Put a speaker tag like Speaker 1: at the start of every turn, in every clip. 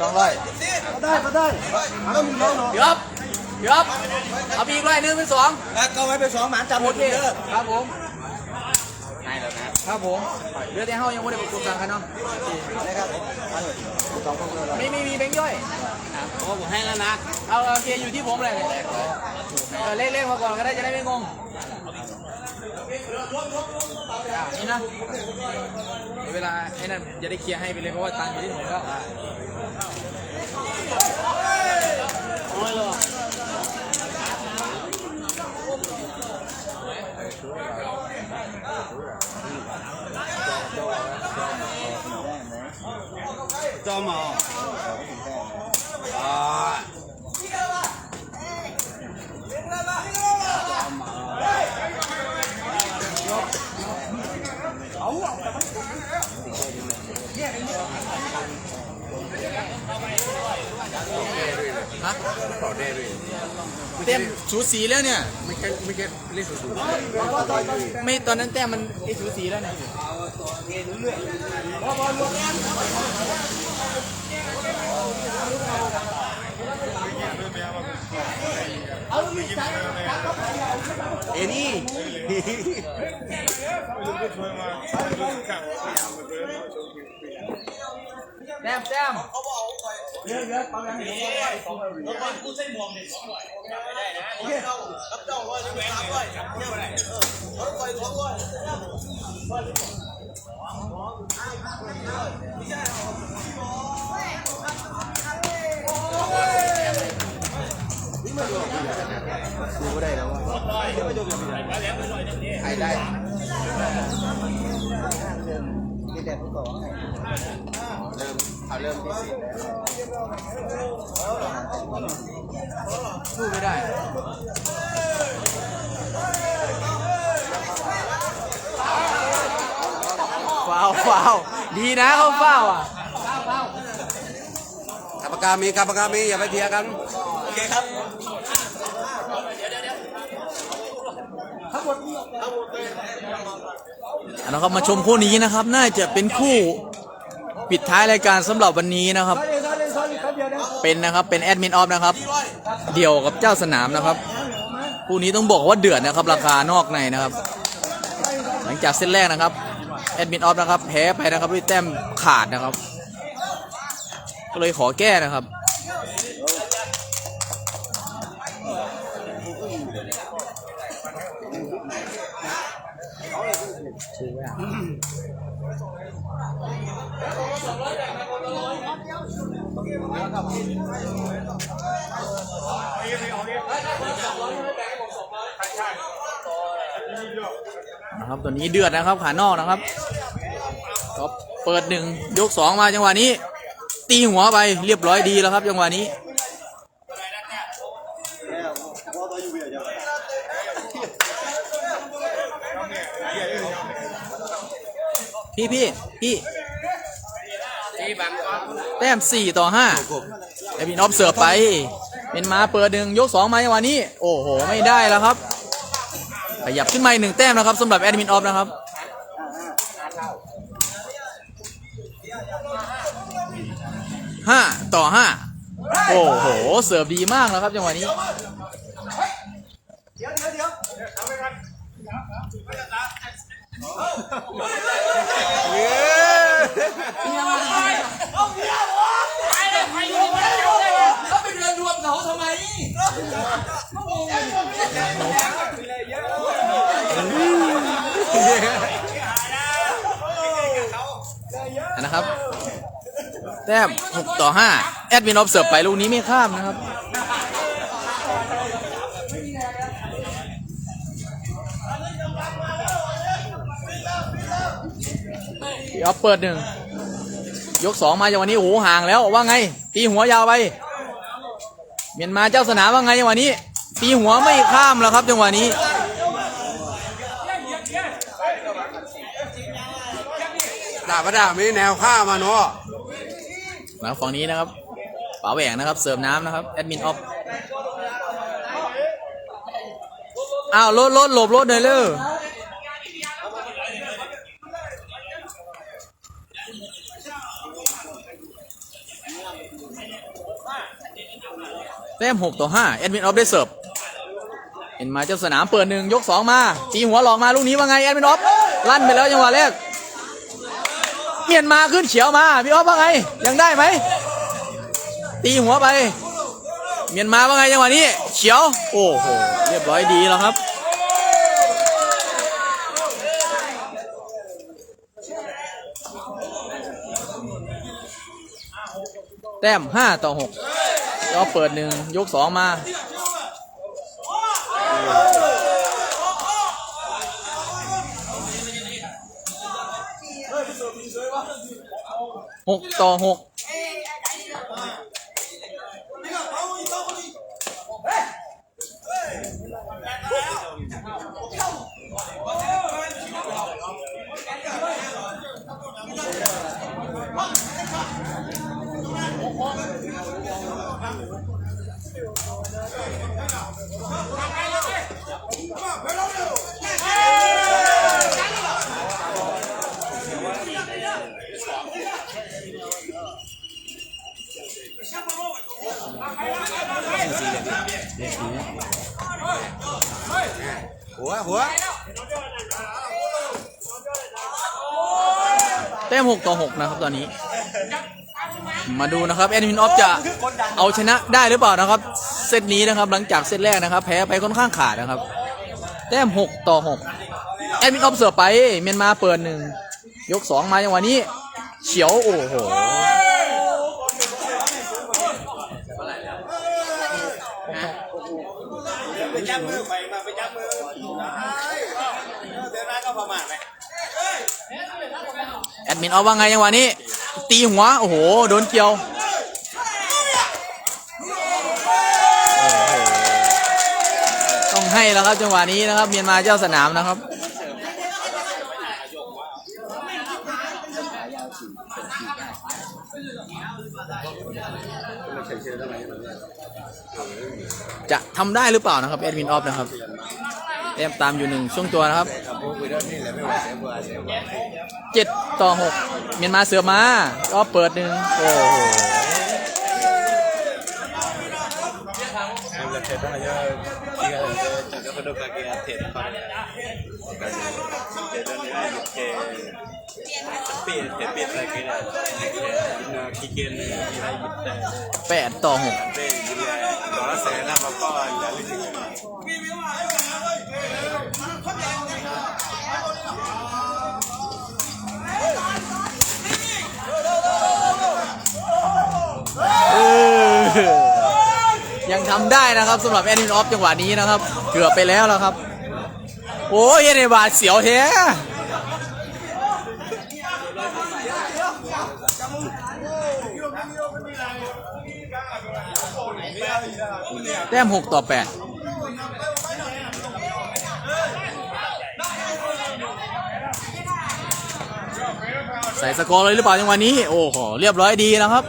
Speaker 1: สองร้อย
Speaker 2: ก็ได้ก็ได้เอามีน้องเนาะ
Speaker 1: เดี๋ยวครับเดี๋ยวครับเอาไปอีกร้อยหนึ่งเป็นสอง
Speaker 2: ก็ไว้เป็นสองหมานจำหม
Speaker 1: โอ
Speaker 2: ด
Speaker 1: เค
Speaker 2: เลยเด้อ
Speaker 1: ครับผมให้แล้วนะครับผมเดี๋ยวแต่เฮายังไม่ได้ประชุมกันครับเนาะ
Speaker 2: นะครับสองคนเลย
Speaker 1: ไม่ไม่มีแบงค์ย่อย
Speaker 2: โอ้ผมให้แล้วนะ
Speaker 1: เอาเอาโอเคอยู่ที่ผมเลยเนี่ยเออเลขๆมาก่อนก็ได้จะได้ไม่งงอะนี่นะเดี๋ยวเวลาไอ้นั่นจะได้เคลียร์ให้ไปเลยเพราะว่าตังค์อยู่ที่ผมแล้ว
Speaker 2: จอมอ
Speaker 1: ฮะเต็มสูสีแล้วเนี่ย
Speaker 3: ไม่แค่ไม่แค่เล่นสูง
Speaker 1: ไม่ตอนนั้นแต้มมันไอ้สูสีแล้วเนี่ย
Speaker 2: เอ็นี่
Speaker 1: แต้มแต้ม
Speaker 2: ดูก็ได้แล้วว่า
Speaker 1: ใครได้
Speaker 2: มีแต่ผู้ก่อให้
Speaker 1: เริ่มเอาเริ่มที่สี่สู้ไม่ได้ฟาวฟาวดีนะเขาฟาวอะ
Speaker 3: กรรมการมีกรรมการมีอย่าไปเถียงกัน
Speaker 2: โอเคครับ
Speaker 1: นะครับมาชมคู่นี้นะครับ น่าจะเป็นคู่ ปิดท้ายรายการสำหรับวันนี้นะครับ เป็นนะครับเป็นแอดมินออฟนะครับ เดี่ยวกับเจ้าสนามนะครับคู่นี้ต้องบอกว่าเดือดนะครับ ราคานอกในนะครับ หลังจากเส้นแรกนะครับแอดมินออฟนะครับแพ้ไปนะครับด้วยแต้มขาดนะครับ ก็เลยขอแก้นะครับ นะครับตัวนี้เดือดนะครับ ขานอกนะครับก็เปิดหนึ่งยกสองมาจังหวะนี้ ตีหัวไปเรียบร้อยดีแล้วครับ จังหวะนี้พี่พี่พี่แต้มสี่ต่อห้าไอพี่นอบเสือไป เป็นมาเปิดหนึ่งยกสองมาจังหวะนี้ โอ้โห ไม่ได้แล้วครับ ขยับขึ้นมาอีกหนึ่งแต้มนะครับสำหรับแอดมินออฟนะครับห้าต่อห้าโอ้โห เสิร์ฟดีมากแล้วครับจังหวะนี้เขาไป เดินรวมเขาทำไมนะครับ แต้ม6ต่อ5แอดมินออฟเสิร์ฟไปลูกนี้ไม่ข้ามนะครับเดี๋ยวเปิดหนึ่งยกสองมาจังหวะนี้โอ้โหห่างแล้วว่าไง ตีหัวยาวไป เมียนมาเจ้าสนามว่าไงจังหวะนี้ตีหัวไม่ข้ามแล้วครับจังหวะนี้
Speaker 3: ด่าพระด่ามีแนวข้ามาเนาะ
Speaker 1: มาฝั่งนี้นะครับป๋าแหวงนะครับ เสิร์ฟน้ำนะครับแอดมินออฟอ้าวรถรถหลบรถหน่อยเลย แต้มหกต่อห้าเอ็ดมินออฟได้เสิร์ฟเห็นมาเจ้าสนามเปิดหนึ่งยกสองมาตีหัวหลอกมาลูกนี้ว่าไงเอ็ดมินออฟลั่นไปแล้วยังว่าแรกเมียนมาขึ้นเฉียวมาพี่ออฟว่าไงยังได้ไหมตีหัวไป เมียนมาว่าไงยังว่านี้เฉียวโอ้โหเรียบร้อยดีแล้วครับแต้ม5ต่อ6 อฟเปิดหนึ่งยกสองมาหกต่อหก
Speaker 2: หัวหัว
Speaker 1: แต้มหกต่อหกนะครับตอนนี้ มาดูนะครับแอดมินออฟจะเอาชนะได้หรือเปล่านะครับ เซตนี้นะครับหลังจากเซตแรกนะครับ แพ้ไปค่อนข้างขาดนะครับแต้มหกต่อหกแอดมินออฟเสือร์ฟไป เมียนมาเปิดหนึ่งยกสองมาจังหวะนี้ เฉียว โอ้โห
Speaker 2: ไปจับมือไปมาไปจับมือเดินหน้าก็ประมาทไป
Speaker 1: แอดมินเอาว่าไงจังหวะนี้ ตีหัว โอ้โห โดนเกี่ยวต้องให้แล้วครับจังหวะนี้นะครับ เมียนมาเจ้าสนามนะครับ จะทำได้หรือเปล่านะครับแอดมินออฟนะครับแต้มตามอยู่หนึ่งช่วงตัวนะครับเจ็ดต่อหกเมียนมาเสือมาก็เปิดหนึ่งโอ้โห
Speaker 2: เราเทปอะไรเยอะที่เราจะจะกระโดดกันเทปก่อนเทปนี้ยุดเทเปลี่ยนเทปเปลี่ยนอะไรกันเนี่ยขี้เกียจเลยที่ให้หยุดแต่
Speaker 1: แปดต่อหก
Speaker 2: เป้ยินเสนนะพ่อๆอย่าลื
Speaker 1: มยังทำได้นะครับสำหรับแอดมินออฟจังหวะนี้นะครับ เกือบไปแล้วแล้วครับ โอ้ยในบาดเสียวแท้แต้มหกต่อแปดใส่สกอร์เลยหรือเปล่าจังหวะนี้ โอ้โห เรียบร้อยดีนะครับ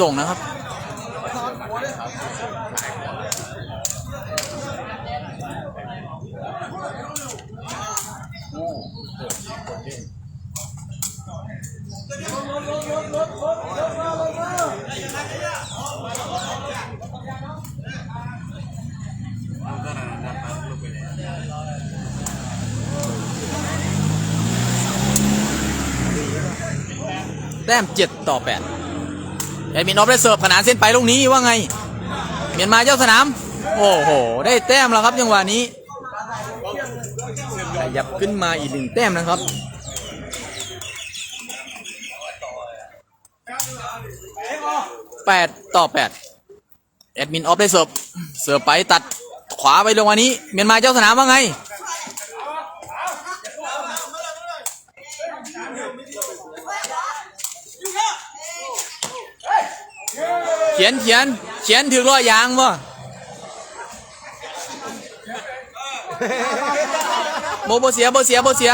Speaker 1: ส่งนะครับแต้มเจ็ดต่อแปด แอดมินออฟได้เสิร์ฟขนานเส้นไปลูกนี้ว่าไง เมียนมาเจ้าสนาม โอ้โห ได้แต้มแล้วครับจังหวะนี้ขยับขึ้นมาอีกหนึ่งแต้มนะครับแปดต่อแปดแอดมินออฟได้เสิร์ฟเสิร์ฟไปตัดขวาไปลงวันนี้ เมียนมาเจ้าสนามว่าไง ขียนเขียนเขียนถือรอยยางบ่โบโบเสียโบเสียโบเสีย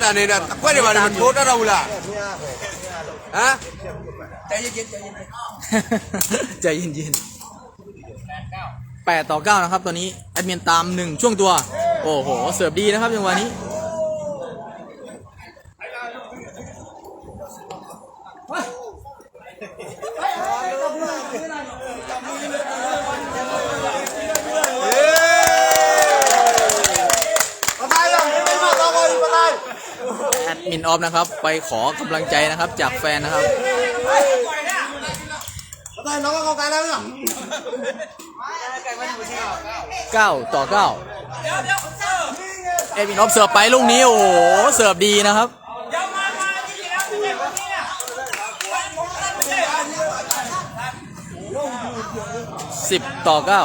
Speaker 3: มันแต่เนี่ยนะกล้วยเนี่ยมันโคตรเราล่ะฮะ
Speaker 1: ใจเย็นๆแปดต่อเก้านะครับ ตอนนี้แอดมินตามหนึ่งช่วงตัว โอ้โห เสิร์ฟดีนะครับจังหวะนี้ด มินออฟนะครับ ไปขอกำลังใจนะครับ จากแฟนนะครับเก้าต่อเก้าเอดมินออฟเสิร์ฟไปลูกนี้ โอ้โห เสิร์ฟดีนะครับสิบต่อเก้า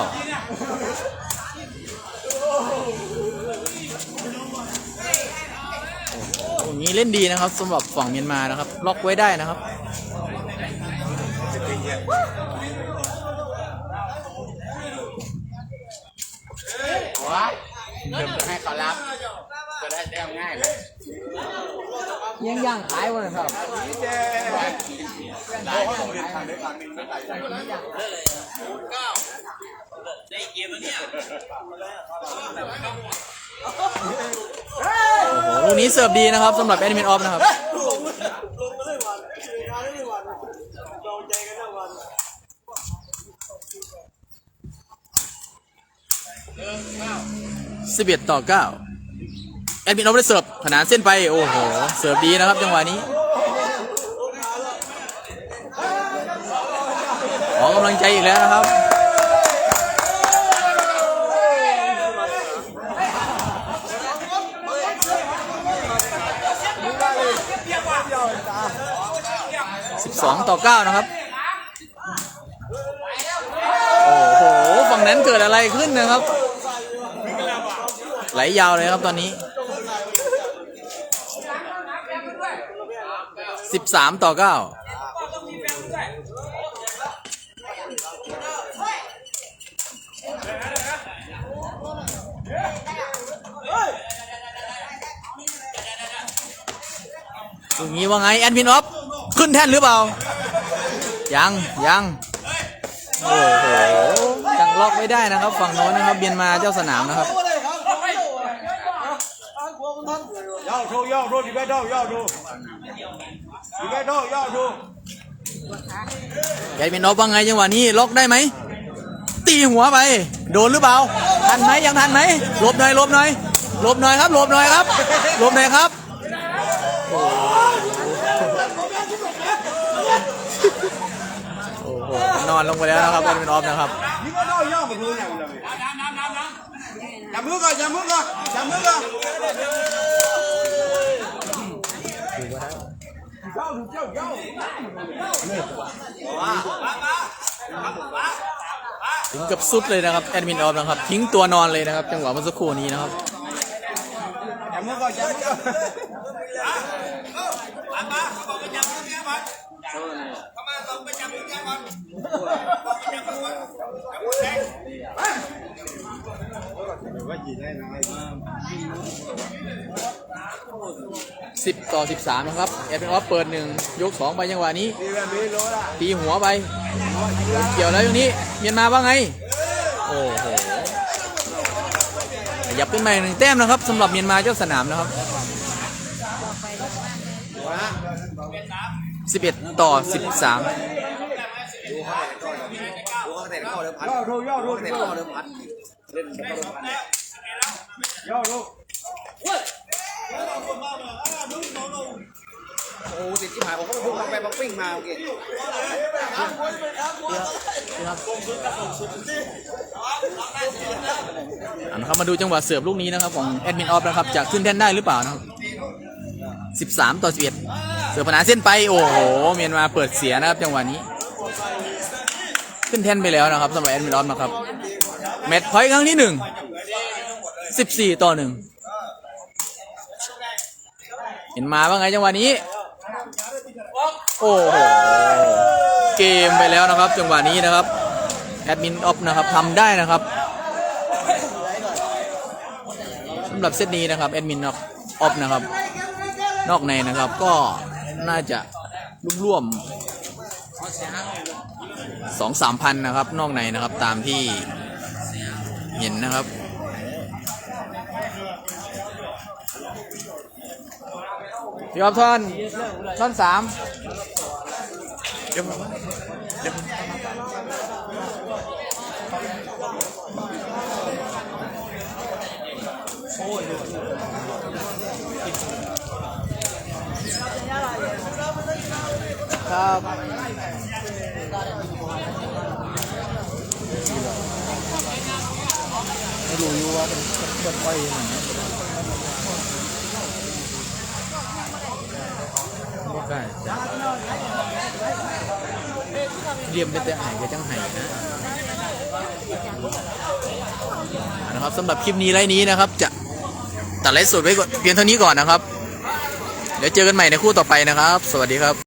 Speaker 1: นี้เล่นดีนะครับสำหรับฝั่งเมียนมานะครับ ล็อกไว้ได้นะครับ
Speaker 3: ให้เขารับจะได้แต้มง่ายเลย
Speaker 1: ยังย่างขายวันครับ โอ้โหลูกนี้เสิร์ฟดีนะครับสำหรับแอดมินออฟนะครับสิบเอ็ดต่อเก้าแอดมินออฟได้เสิร์ฟขนานเส้นไป โอ้โห เสิร์ฟดีนะครับจังหวะนี้ อกำลังใจอีกแล้วนะครับ 12 ต่อ 9 นะครับ โอ้โห ฝั่งนั้นเกิดอะไรขึ้นนะครับ ไหลยาวเลยครับตอนนี้ 13 ต่อ 9 อย่างนี้ว่าไงแอดมินออฟขึ้นแท่นหรือเปล่า ยังยังโอ้โหยังล็อกไม่ได้นะครับ ฝั่งโน้นนะครับเบียนมาเจ้าสนามนะครับ
Speaker 4: 要出要出里边到要出里边到要出
Speaker 1: แอดมินออฟว่าไงจังหวะนี้ล็อกได้ไหมตีหัวไป โดนหรือเปล่าทันไหมยังทันไหมหลบหน่อยหลบหน่อยหลบหน่อยครับหลบหน่อยครับหลบหน่อยครับ นอนลงไปแล้วนะครับเป็นออฟนะครับ
Speaker 4: ย่องจับมือก่อนจับมือก่อนจับมือก่อน
Speaker 1: ถึงกับสุดเลยนะครับแอดมินออฟนะครับ ทิ้งตัวนอนเลยนะครับ จังหวะเมื่อสักครู่นี้นะครับ
Speaker 4: จับมือก่อ
Speaker 3: นจับมือก่อน
Speaker 1: สิบต่อสิบสามนะครับแอดเป็นออฟเปิดหนึ่งยกสองไปยังหวะนี้ ตีหัวไป เกี่ยวแล้วตรงนี้เมียนมาว่าไง โอ้โหหยับขึ้นมาหนึ่งแต้มนะครับสำหรับเมียนมาเจ้าสนามนะครับ 11 ต่อ 13
Speaker 4: ดูเขาแต่เข้าเดิมพัดดูเขาแต่เข้าเดิมพัดดูเขาแต่เข้าเดิมพัดเล่นเข้าเดิมพัด
Speaker 3: โอ้ติดที่หายผมก็ไปพุ่งไปบักปิ้งมาโอเค
Speaker 1: เอานะครับมาดูจังหวะเสิร์ฟลูกนี้นะครับของแอดมินออฟนะครับจะขึ้นแท่นได้หรือเปล่านะครับ 13 ต่อ 11 เสิร์ฟผนาเส้นไป โอ้โห เมียนมาเปิดเสียนะครับจังหวะนี้ ขึ้นแท่นไปแล้วนะครับสำหรับแอดมินออฟนะครับ แมตช์พอยต์ครั้งที่หนึ่ง14ต่อหนึ่งเห็นมาว่าไงจังหวะนี้ โอ้โห เกมไปแล้วนะครับ จังหวะนี้นะครับ แอดมินออฟนะครับทำได้นะครับสำหรับเซตนี้นะครับแอดมินออฟนะครับ นอกในนะครับก็ น่าจะร่วมๆสองสามพันนะครับ นอกในนะครับตามที่เห็นนะครับยอมท่อนท่อนสาม ครับไม่รู้อยู่ว่าเป็นคนอ้อยยังไงไม่กล้าจะเรียมเป็นแต่ไห่ก็จังไห่นะนะครับสำหรับคลิปนี้ไลน์นี้นะครับ จะตัดไลฟ์สดไว้ก่อนเพียงเท่านี้ก่อนนะครับ เดี๋ยวเจอกันใหม่ในคู่ต่อไปนะครับ สวัสดีครับ